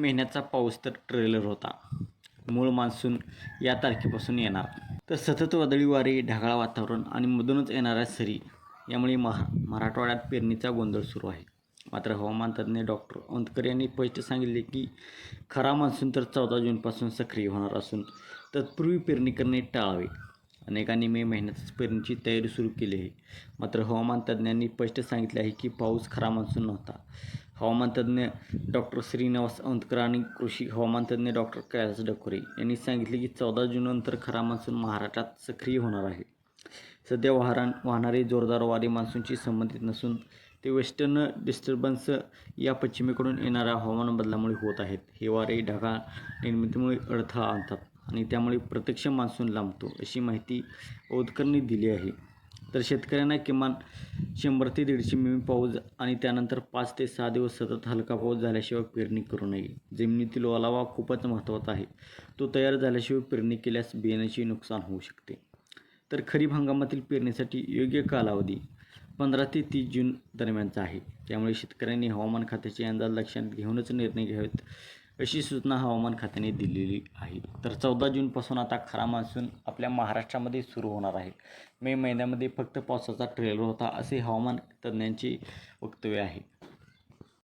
महिन्याचा पाऊस तर ट्रेलर होता. मूळ मान्सून या तारखेपासून येणार. तर सतत वादळी वारे ढगाळ वातावरण आणि मधूनच येणाऱ्या सरी यामुळे महा मराठवाड्यात पेरणीचा गोंधळ सुरू आहे. मात्र हवामान तज्ज्ञ डॉक्टर ओंतकर यांनी स्पष्ट सांगितले की खरा मान्सून तर चौदा जूनपासून सक्रिय होणार असून तत्पूर्वी पेरणी करणे टाळावे. अनेकांनी मे महिन्यातच पेरणीची तयारी सुरू केली आहे. मात्र हवामान तज्ज्ञांनी स्पष्ट सांगितले आहे की पाऊस खरा मान्सून नव्हता. हवामानतज्ज्ञ डॉक्टर श्रीनिवास अंतकर आणि कृषी हवामानतज्ज्ञ डॉक्टर कैलास डकोरे यांनी सांगितले की चौदा जूननंतर खरा मान्सून महाराष्ट्रात सक्रिय होणार आहे. सध्या वाहरा वाहणारे जोरदार वारे मान्सूनशी संबंधित नसून ते वेस्टर्न डिस्टर्बन्स या पश्चिमेकडून येणाऱ्या हवामान बदलामुळे होत आहेत. हे वारे ढगाळ निर्मितीमुळे अडथळा आणतात आणि त्यामुळे प्रत्यक्ष मान्सून लांबतो अशी माहिती औदकरने दिली आहे. तर शेतकऱ्यांना किमान शंभर ते दीडशे मिमी पाऊस आणि त्यानंतर पाच ते सहा दिवस सतत हलका पाऊस झाल्याशिवाय पेरणी करू नये. जमिनीतील ओलावा खूपच महत्त्वाचा आहे. तो तयार झाल्याशिवाय पेरणी केल्यास बियाण्याचे नुकसान होऊ शकते. तर खरीप हंगामातील पेरणीसाठी योग्य कालावधी पंधरा ते तीस जून दरम्यानचा आहे. त्यामुळे शेतकऱ्यांनी हवामान खात्याचे अंदाज लक्षात घेऊनच निर्णय घ्यावेत. अशी सूचना हवामान खात्याने दिलेली आहे. तर चौदा जूनपासून आता खरा मान्सून आपल्या महाराष्ट्रामध्ये सुरू होणार आहे. मे महिन्यामध्ये फक्त पावसाचा ट्रेलर होता असे हवामान तज्ज्ञांचे वक्तव्य आहे.